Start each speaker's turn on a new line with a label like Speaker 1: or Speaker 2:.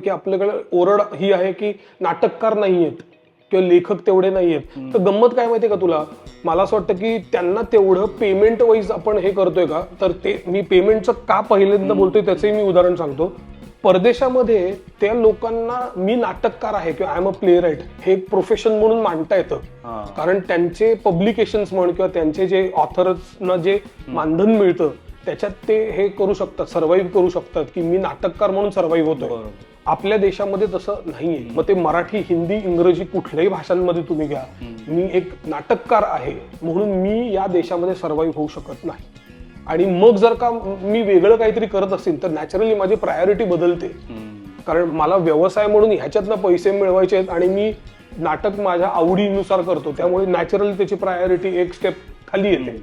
Speaker 1: की आपल्याकडे ओरड ही आहे की नाटककार नाही आहेत किंवा लेखक तेवढे नाही आहेत तर गंमत काय माहितीये का तुला? मला असं वाटतं की त्यांना तेवढं पेमेंट वाईज आपण हे करतोय का? तर ते मी पेमेंटचं का पहिल्यांदा बोलतोय त्याचंही मी उदाहरण सांगतो. परदेशामध्ये त्या लोकांना मी नाटककार आहे किंवा I am a playwright हे एक प्रोफेशन म्हणून मांडता येतं. कारण त्यांचे पब्लिकेशन्स म्हण किंवा त्यांचे जे ऑथर्सना जे मानधन मिळतं त्याच्यात ते हे करू शकतात सर्व्हाइव्ह करू शकतात की मी नाटककार म्हणून सर्व्हाइव्ह
Speaker 2: बरोबर.
Speaker 1: आपल्या देशामध्ये तसं नाहीये. मग ते मराठी हिंदी इंग्रजी कुठल्याही भाषांमध्ये तुम्ही घ्या. मी एक नाटककार आहे म्हणून मी या देशामध्ये सर्व्हाइव्ह होऊ शकत नाही. आणि मग जर का मी वेगळं काहीतरी करत असेल तर नॅचरली माझी प्रायोरिटी बदलते. कारण मला व्यवसाय म्हणून ह्याच्यातनं पैसे मिळवायचे आहेत आणि मी नाटक माझ्या आवडीनुसार करतो. त्यामुळे नॅचरली त्याची प्रायोरिटी एक स्टेप खाली येते.